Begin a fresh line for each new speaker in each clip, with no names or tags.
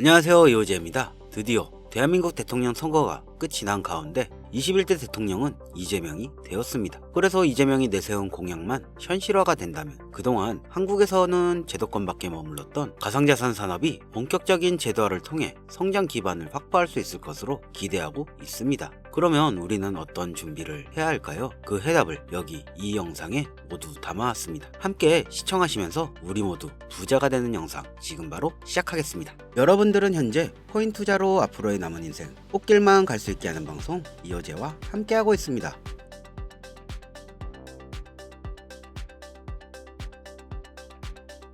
안녕하세요 이호재입니다. 드디어 대한민국 대통령 선거가 끝이 난 가운데 21대 대통령은 이재명이 되었습니다. 그래서 이재명이 내세운 공약만 현실화가 된다면 그동안 한국에서는 제도권 밖에 머물렀던 가상자산 산업이 본격적인 제도화를 통해 성장 기반을 확보할 수 있을 것으로 기대하고 있습니다. 그러면 우리는 어떤 준비를 해야 할까요? 그 해답을 여기 이 영상에 모두 담아왔습니다. 함께 시청하시면서 우리 모두 부자가 되는 영상 지금 바로 시작하겠습니다. 여러분들은 현재 코인 투자로 앞으로의 남은 인생 꽃길만 갈 수 있게 하는 방송 이어 제와 함께하고 있습니다.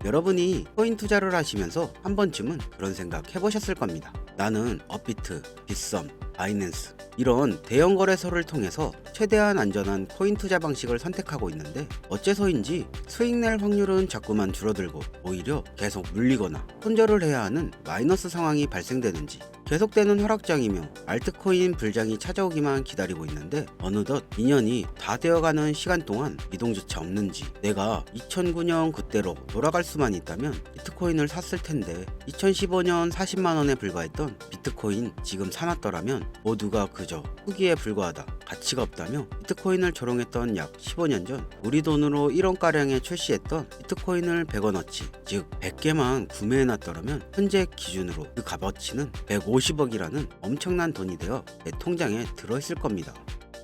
여러분이 코인 투자를 하시면서 한 번쯤은 그런 생각 해보셨을 겁니다. 나는 업비트, 빗썸, 바이낸스. 이런 대형 거래소를 통해서 최대한 안전한 코인 투자 방식을 선택하고 있는데 어째서인지 수익 낼 확률은 자꾸만 줄어들고 오히려 계속 물리거나 손절을 해야 하는 마이너스 상황이 발생되는지 계속되는 하락장이며 알트코인 불장이 찾아오기만 기다리고 있는데 어느덧 2년이 다 되어가는 시간 동안 이동조차 없는지 내가 2009년 그때로 돌아갈 수만 있다면 비트코인을 샀을 텐데 2015년 40만원에 불과했던 비트코인 지금 사놨더라면 모두가 그저 후기에 불과하다 가치가 없다며 비트코인을 조롱했던 약 15년 전 우리 돈으로 1원가량에 출시했던 비트코인을 100원어치 즉 100개만 구매해놨더라면 현재 기준으로 그 값어치는 150억이라는 엄청난 돈이 되어 내 통장에 들어있을 겁니다.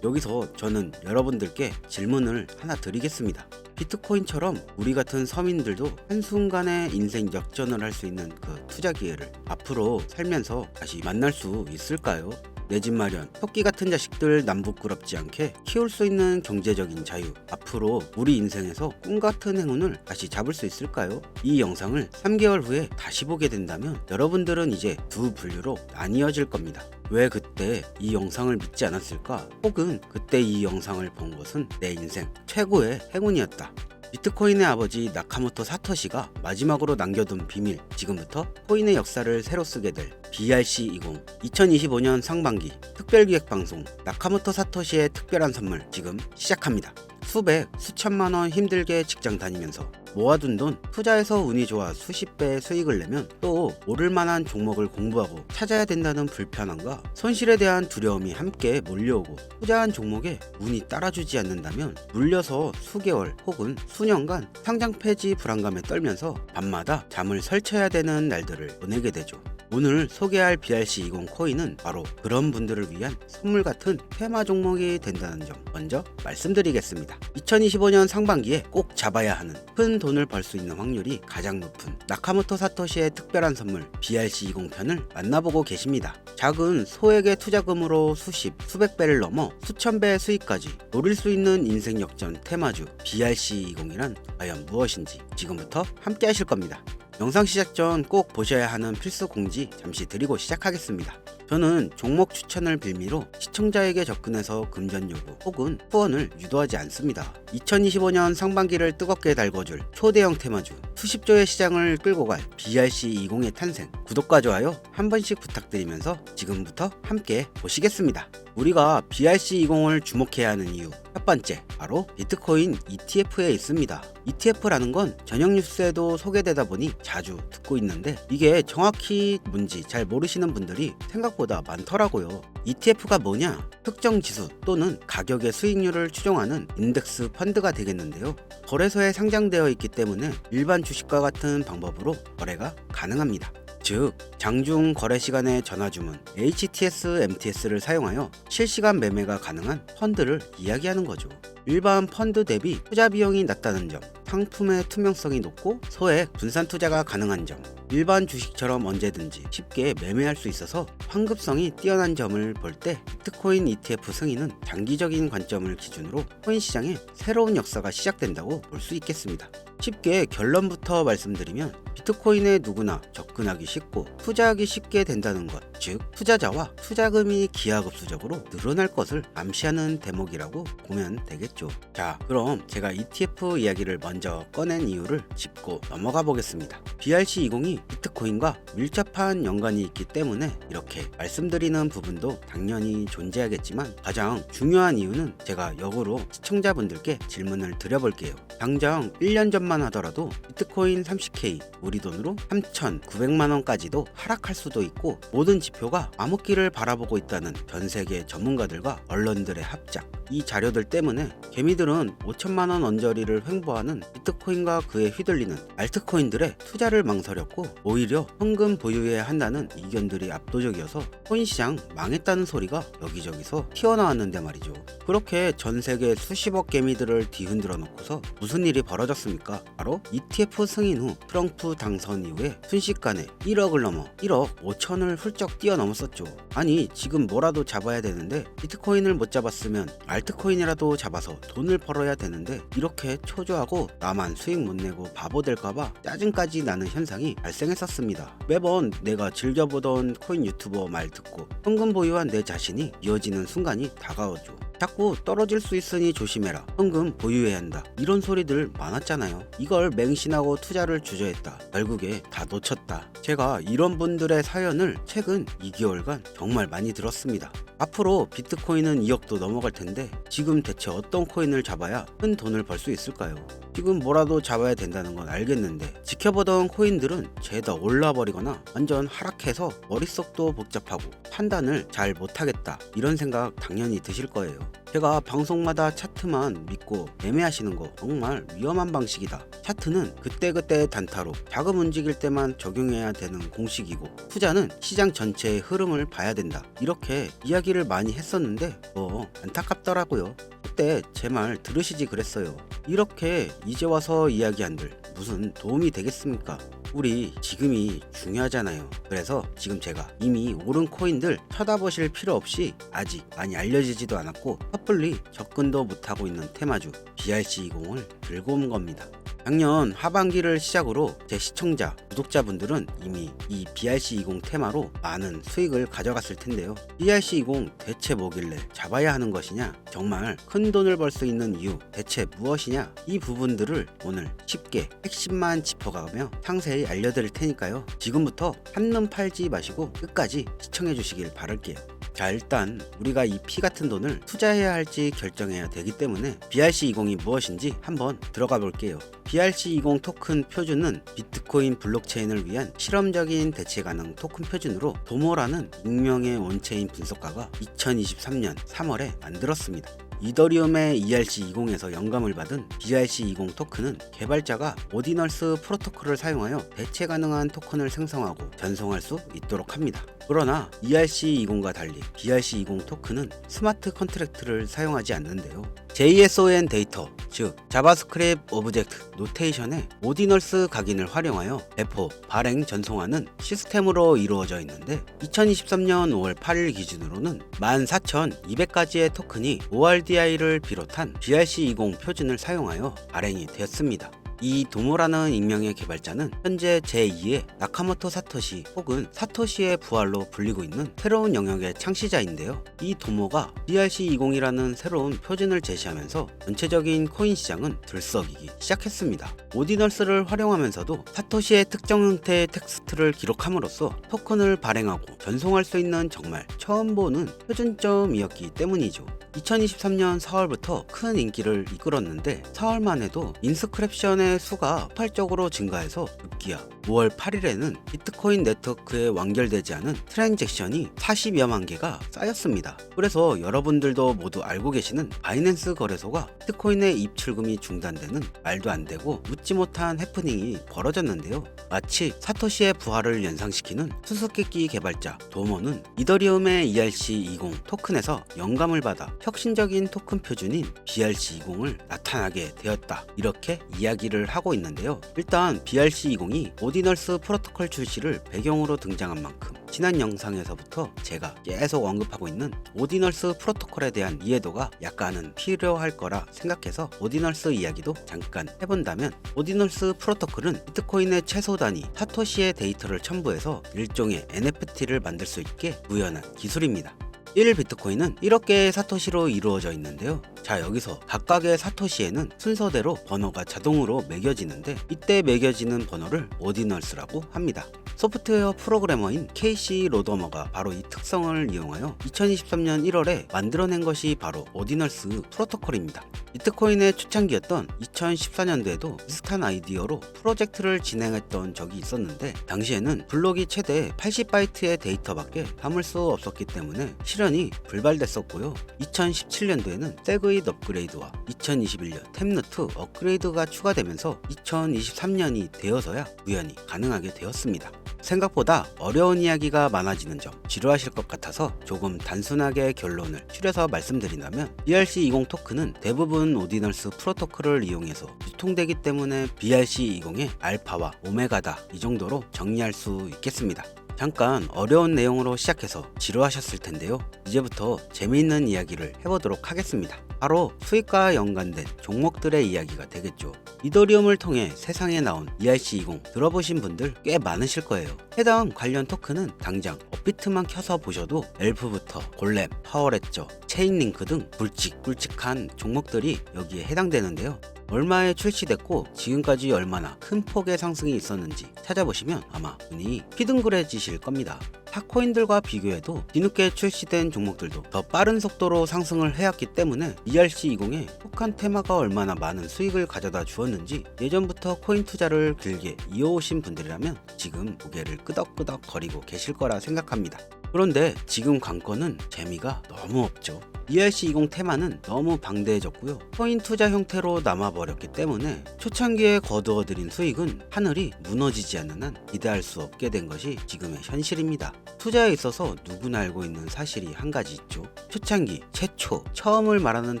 여기서 저는 여러분들께 질문을 하나 드리겠습니다. 비트코인처럼 우리 같은 서민들도 한순간에 인생 역전을 할 수 있는 그 투자 기회를 앞으로 살면서 다시 만날 수 있을까요? 내 집 마련, 토끼 같은 자식들 남부끄럽지 않게 키울 수 있는 경제적인 자유, 앞으로 우리 인생에서 꿈 같은 행운을 다시 잡을 수 있을까요? 이 영상을 3개월 후에 다시 보게 된다면 여러분들은 이제 두 분류로 나뉘어질 겁니다. 왜 그때 이 영상을 믿지 않았을까? 혹은 그때 이 영상을 본 것은 내 인생 최고의 행운이었다. 비트코인의 아버지 나카모토 사토시가 마지막으로 남겨둔 비밀 지금부터 코인의 역사를 새로 쓰게 될 BRC20 2025년 상반기 특별기획 방송 나카모토 사토시의 특별한 선물 지금 시작합니다. 수백, 수천만 원 힘들게 직장 다니면서 모아둔 돈 투자해서 운이 좋아 수십 배의 수익을 내면 또 오를 만한 종목을 공부하고 찾아야 된다는 불편함과 손실에 대한 두려움이 함께 몰려오고 투자한 종목에 운이 따라주지 않는다면 물려서 수개월 혹은 수년간 상장 폐지 불안감에 떨면서 밤마다 잠을 설쳐야 되는 날들을 보내게 되죠. 오늘 소개할 BRC20 코인은 바로 그런 분들을 위한 선물 같은 테마 종목이 된다는 점 먼저 말씀드리겠습니다. 2025년 상반기에 꼭 잡아야 하는 큰 돈을 벌 수 있는 확률이 가장 높은 나카모토 사토시의 특별한 선물 BRC20 편을 만나보고 계십니다. 작은 소액의 투자금으로 수십, 수백 배를 넘어 수천 배의 수익까지 노릴 수 있는 인생 역전 테마주 BRC20이란 과연 무엇인지 지금부터 함께 하실 겁니다. 영상 시작 전 꼭 보셔야 하는 필수 공지 잠시 드리고 시작하겠습니다. 저는 종목 추천을 빌미로 시청자에게 접근해서 금전 요구 혹은 후원을 유도하지 않습니다. 2025년 상반기를 뜨겁게 달궈줄 초대형 테마주 수십조의 시장을 끌고 갈 BRC20의 탄생 구독과 좋아요 한 번씩 부탁드리면서 지금부터 함께 보시겠습니다. 우리가 BRC20을 주목해야 하는 이유 첫 번째 바로 비트코인 ETF에 있습니다. ETF라는 건 저녁 뉴스에도 소개되다 보니 자주 듣고 있는데 이게 정확히 뭔지 잘 모르시는 분들이 생각보다 많더라고요. ETF가 뭐냐? 특정 지수 또는 가격의 수익률을 추종하는 인덱스 펀드가 되겠는데요. 거래소에 상장되어 있기 때문에 일반 주식과 같은 방법으로 거래가 가능합니다. 즉, 장중 거래 시간에 전화 주문 HTS, MTS를 사용하여 실시간 매매가 가능한 펀드를 이야기하는 거죠. 일반 펀드 대비 투자 비용이 낮다는 점, 상품의 투명성이 높고 소액 분산 투자가 가능한 점, 일반 주식처럼 언제든지 쉽게 매매할 수 있어서 환급성이 뛰어난 점을 볼 때 비트코인 ETF 승인은 장기적인 관점을 기준으로 코인 시장에 새로운 역사가 시작된다고 볼 수 있겠습니다. 쉽게 결론부터 말씀드리면 비트코인에 누구나 접근하기 쉽고 투자하기 쉽게 된다는 것 즉 투자자와 투자금이 기하급수적으로 늘어날 것을 암시하는 대목이라고 보면 되겠죠. 자, 그럼 제가 ETF 이야기를 먼저 꺼낸 이유를 짚고 넘어가 보겠습니다. BRC20이 비트코인과 밀접한 연관이 있기 때문에 이렇게 말씀드리는 부분도 당연히 존재하겠지만 가장 중요한 이유는 제가 역으로 시청자분들께 질문을 드려볼게요. 당장 1년 전만 하더라도 비트코인 30K 우리 돈으로 3,900만 원까지도 하락할 수도 있고 모든 지표가 암흑기를 바라보고 있다는 전 세계 전문가들과 언론들의 합작 이 자료들 때문에 개미들은 5천만 원 언저리를 횡보하는 비트코인과 그에 휘둘리는 알트코인들의 투자를 망설였고 오히려 현금 보유해야 한다는 의견들이 압도적이어서 코인 시장 망했다는 소리가 여기저기서 튀어나왔는데 말이죠. 그렇게 전 세계 수십억 개미들을 뒤흔들어 놓고서 무슨 일이 벌어졌습니까? 바로 ETF 승인 후 트럼프 당선 이후에 순식간에 1억을 넘어 1억 5천을 훌쩍 뛰어넘었었죠. 아니 지금 뭐라도 잡아야 되는데 비트코인을 못 잡았으면 알트코인이라도 잡아서 돈을 벌어야 되는데 이렇게 초조하고 나만 수익 못 내고 바보 될까봐 짜증까지 나는 현상이 발생했었습니다. 매번 내가 즐겨보던 코인 유튜버 말 듣고 현금 보유한 내 자신이 이어지는 순간이 다가오죠. 자꾸 떨어질 수 있으니 조심해라. 현금 보유해야 한다. 이런 소리들 많았잖아요. 이걸 맹신하고 투자를 주저했다. 결국에 다 놓쳤다. 제가 이런 분들의 사연을 최근 2개월간 정말 많이 들었습니다. 앞으로 비트코인은 2억도 넘어갈 텐데 지금 대체 어떤 코인을 잡아야 큰 돈을 벌 수 있을까요? 지금 뭐라도 잡아야 된다는 건 알겠는데 지켜보던 코인들은 죄다 올라버리거나 완전 하락해서 머릿속도 복잡하고 판단을 잘 못하겠다 이런 생각 당연히 드실 거예요. 제가 방송마다 차트만 믿고 매매하시는 거 정말 위험한 방식이다. 차트는 그때그때 단타로 자금 움직일 때만 적용해야 되는 공식이고 투자는 시장 전체의 흐름을 봐야 된다. 이렇게 이야기를 많이 했었는데 뭐 안타깝더라고요. 그때 제 말 들으시지 그랬어요. 이렇게 이제 와서 이야기한들 무슨 도움이 되겠습니까? 우리 지금이 중요하잖아요. 그래서 지금 제가 이미 오른 코인들 쳐다보실 필요 없이 아직 많이 알려지지도 않았고 섣불리 접근도 못하고 있는 테마주 BRC20을 들고 온 겁니다. 작년 하반기를 시작으로 제 시청자, 구독자분들은 이미 이 BRC20 테마로 많은 수익을 가져갔을 텐데요. BRC20 대체 뭐길래 잡아야 하는 것이냐? 정말 큰 돈을 벌 수 있는 이유 대체 무엇이냐? 이 부분들을 오늘 쉽게 핵심만 짚어가며 상세히 알려드릴 테니까요. 지금부터 한눈 팔지 마시고 끝까지 시청해 주시길 바랄게요. 자 일단 우리가 이피 같은 돈을 투자해야 할지 결정해야 되기 때문에 BRC20이 무엇인지 한번 들어가 볼게요. BRC20 토큰 표준은 비트코인 블록체인을 위한 실험적인 대체 가능 토큰 표준으로 도모라는 익명의 원체인 분석가가 2023년 3월에 만들었습니다. 이더리움의 ERC20에서 영감을 받은 BRC20 토큰은 개발자가 오디널스 프로토콜을 사용하여 대체 가능한 토큰을 생성하고 전송할 수 있도록 합니다. 그러나 ERC20과 달리 BRC20 토큰은 스마트 컨트랙트를 사용하지 않는데요. JSON 데이터, 즉 자바스크립트 오브젝트 노테이션의 오디널스 각인을 활용하여 배포, 발행, 전송하는 시스템으로 이루어져 있는데 2023년 5월 8일 기준으로는 14,200가지의 토큰이 ORDI를 비롯한 BRC20 표준을 사용하여 발행이 되었습니다. 이 도모라는 익명의 개발자는 현재 제2의 나카모토 사토시 혹은 사토시의 부활로 불리고 있는 새로운 영역의 창시자인데요. 이 도모가 BRC20이라는 새로운 표준을 제시하면서 전체적인 코인 시장은 들썩이기 시작했습니다. 오디널스를 활용하면서도 사토시의 특정 형태의 텍스트를 기록함으로써 토큰을 발행하고 전송할 수 있는 정말 처음 보는 표준점이었기 때문이죠. 2023년 4월부터 큰 인기를 이끌었는데 4월만 해도 인스크랩션의 수가 폭발적으로 증가해서 급기야 5월 8일에는 비트코인 네트워크에 완결되지 않은 트랜잭션이 40여만 개가 쌓였습니다. 그래서 여러분들도 모두 알고 계시는 바이낸스 거래소가 비트코인의 입출금이 중단되는 말도 안 되고 묻지 못한 해프닝이 벌어졌는데요. 마치 사토시의 부활을 연상시키는 수수께끼 개발자 도모는 이더리움의 ERC20 토큰에서 영감을 받아 혁신적인 토큰 표준인 BRC20을 나타나게 되었다. 이렇게 이야기를 하고 있는데요. 일단 BRC20이 오디널스 프로토콜 출시를 배경으로 등장한 만큼 지난 영상에서부터 제가 계속 언급하고 있는 오디널스 프로토콜에 대한 이해도가 약간은 필요할 거라 생각해서 오디널스 이야기도 잠깐 해본다면 오디널스 프로토콜은 비트코인의 최소 단위 사토시의 데이터를 첨부해서 일종의 NFT를 만들 수 있게 구현한 기술입니다. 1 비트코인은 1억 개의 사토시로 이루어져 있는데요. 자, 여기서 각각의 사토시에는 순서대로 번호가 자동으로 매겨지는데 이때 매겨지는 번호를 오디널스라고 합니다. 소프트웨어 프로그래머인 케이시 로더머가 바로 이 특성을 이용하여 2023년 1월에 만들어낸 것이 바로 오디널스 프로토콜입니다. 비트코인의 초창기였던 2014년도에도 비슷한 아이디어로 프로젝트를 진행했던 적이 있었는데 당시에는 블록이 최대 80바이트의 데이터밖에 담을 수 없었기 때문에 실현 이 불발됐었고요. 2017년도에는 세그잇 업그레이드와 2021년 템누트 업그레이드가 추가되면서 2023년이 되어서야 우연히 가능하게 되었습니다. 생각보다 어려운 이야기가 많아지는 점 지루하실 것 같아서 조금 단순하게 결론을 추려서 말씀드린다면 BRC20 토큰은 대부분 오디널스 프로토콜을 이용해서 유통되기 때문에 BRC20의 알파와 오메가다 이 정도로 정리할 수 있겠습니다. 잠깐 어려운 내용으로 시작해서 지루하셨을 텐데요. 이제부터 재미있는 이야기를 해보도록 하겠습니다. 바로 수익과 연관된 종목들의 이야기가 되겠죠. 이더리움을 통해 세상에 나온 ERC20 들어보신 분들 꽤 많으실 거예요. 해당 관련 토큰은 당장 업비트만 켜서 보셔도 엘프부터 골렘, 파워레저, 체인링크 등 굵직굵직한 종목들이 여기에 해당되는데요. 얼마에 출시됐고 지금까지 얼마나 큰 폭의 상승이 있었는지 찾아보시면 아마 눈이 휘둥그레지실 겁니다. 탑코인들과 비교해도 뒤늦게 출시된 종목들도 더 빠른 속도로 상승을 해왔기 때문에 ERC20의 혹한 테마가 얼마나 많은 수익을 가져다 주었는지 예전부터 코인 투자를 길게 이어오신 분들이라면 지금 고개를 끄덕끄덕 거리고 계실 거라 생각합니다. 그런데 지금 관건은 재미가 너무 없죠. ERC20 테마는 너무 방대해졌고요. 코인 투자 형태로 남아버렸기 때문에 초창기에 거두어들인 수익은 하늘이 무너지지 않는 한 기대할 수 없게 된 것이 지금의 현실입니다. 투자에 있어서 누구나 알고 있는 사실이 한 가지 있죠. 초창기, 최초, 처음을 말하는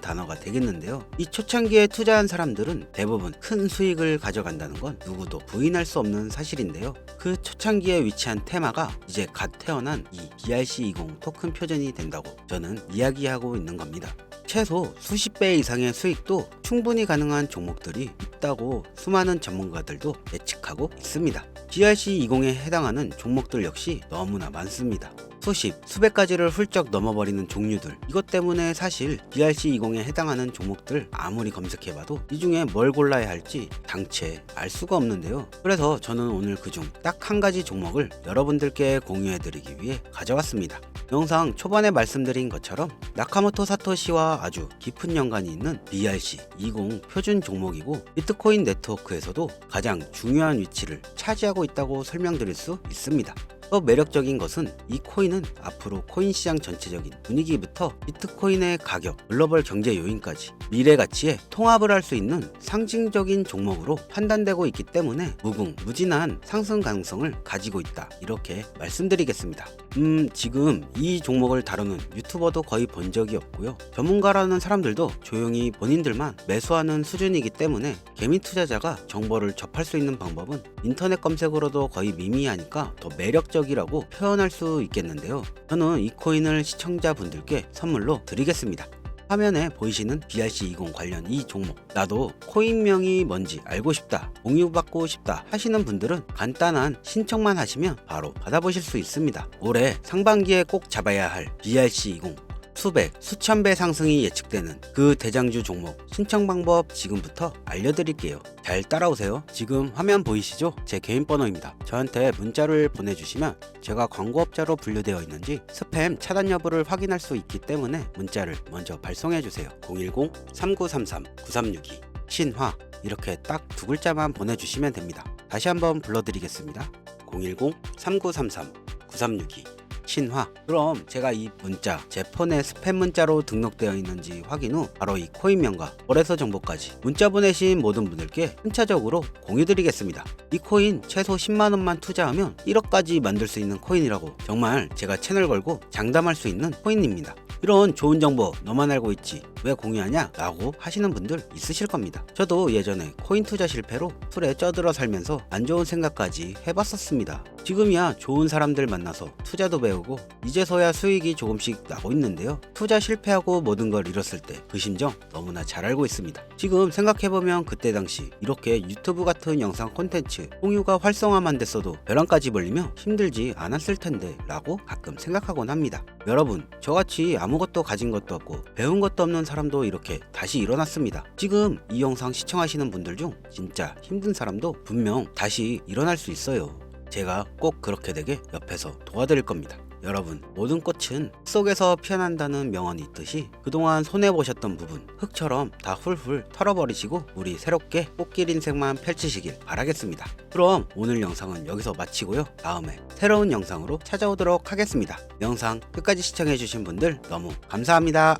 단어가 되겠는데요. 이 초창기에 투자한 사람들은 대부분 큰 수익을 가져간다는 건 누구도 부인할 수 없는 사실인데요. 그 초창기에 위치한 테마가 이제 갓 태어난 이 BRC20 토큰 표준이 된다고 저는 이야기하고 있는 겁니다. 최소 수십 배 이상의 수익도 충분히 가능한 종목들이 있다고 수많은 전문가들도 예측하고 있습니다. GRC20에 해당하는 종목들 역시 너무나 많습니다. 수십, 수백 가지를 훌쩍 넘어버리는 종류들. 이것 때문에 사실 BRC20에 해당하는 종목들 아무리 검색해봐도 이 중에 뭘 골라야 할지 당체 알 수가 없는데요. 그래서 저는 오늘 그중 딱 한 가지 종목을 여러분들께 공유해드리기 위해 가져왔습니다. 영상 초반에 말씀드린 것처럼 나카모토 사토시와 아주 깊은 연관이 있는 BRC20 표준 종목이고 비트코인 네트워크에서도 가장 중요한 위치를 차지하고 있다고 설명드릴 수 있습니다. 더 매력적인 것은 이 코인은 앞으로 코인 시장 전체적인 분위기부터 비트코인의 가격, 글로벌 경제 요인까지 미래 가치에 통합을 할 수 있는 상징적인 종목으로 판단되고 있기 때문에 무궁무진한 상승 가능성을 가지고 있다. 이렇게 말씀드리겠습니다. 음, 지금 이 종목을 다루는 유튜버도 거의 본 적이 없고요. 전문가라는 사람들도 조용히 본인들만 매수하는 수준이기 때문에 개미 투자자가 정보를 접할 수 있는 방법은 인터넷 검색으로도 거의 미미하니까 더 매력적이라고 표현할 수 있겠는데요. 저는 이 코인을 시청자분들께 선물로 드리겠습니다. 화면에 보이시는 BRC20 관련 이 종목. 나도 코인명이 뭔지 알고 싶다 공유받고 싶다 하시는 분들은 간단한 신청만 하시면 바로 받아보실 수 있습니다. 올해 상반기에 꼭 잡아야 할 BRC20 수백, 수천 배 상승이 예측되는 그 대장주 종목 신청 방법 지금부터 알려드릴게요. 잘 따라오세요. 지금 화면 보이시죠? 제 개인 번호입니다. 저한테 문자를 보내주시면 제가 광고업자로 분류되어 있는지 스팸 차단 여부를 확인할 수 있기 때문에 문자를 먼저 발송해주세요. 010-3933-9362 신화 이렇게 딱 두 글자만 보내주시면 됩니다. 다시 한번 불러드리겠습니다. 010-3933-9362 신화. 그럼 제가 이 문자 제 폰에 스팸 문자로 등록되어 있는지 확인 후 바로 이 코인명과 거래소 정보까지 문자 보내신 모든 분들께 순차적으로 공유드리겠습니다. 이 코인 최소 10만 원만 투자하면 1억까지 만들 수 있는 코인이라고 정말 제가 채널 걸고 장담할 수 있는 코인입니다. 이런 좋은 정보 너만 알고 있지 왜 공유하냐? 라고 하시는 분들 있으실 겁니다. 저도 예전에 코인 투자 실패로 술에 쪄들어 살면서 안 좋은 생각까지 해봤었습니다. 지금이야 좋은 사람들 만나서 투자도 배우고 이제서야 수익이 조금씩 나고 있는데요. 투자 실패하고 모든 걸 잃었을 때 그 심정 너무나 잘 알고 있습니다. 지금 생각해보면 그때 당시 이렇게 유튜브 같은 영상 콘텐츠 공유가 활성화만 됐어도 벼랑까지 벌리며 힘들지 않았을 텐데 라고 가끔 생각하곤 합니다. 여러분 저같이 아무것도 가진 것도 없고 배운 것도 없는 사람도 이렇게 다시 일어났습니다. 지금 이 영상 시청하시는 분들 중 진짜 힘든 사람도 분명 다시 일어날 수 있어요. 제가 꼭 그렇게 되게 옆에서 도와드릴 겁니다. 여러분, 모든 꽃은 흙 속에서 피어난다는 명언이 있듯이 그동안 손해보셨던 부분, 흙처럼 다 훌훌 털어버리시고 우리 새롭게 꽃길 인생만 펼치시길 바라겠습니다. 그럼 오늘 영상은 여기서 마치고요. 다음에 새로운 영상으로 찾아오도록 하겠습니다. 영상 끝까지 시청해주신 분들 너무 감사합니다.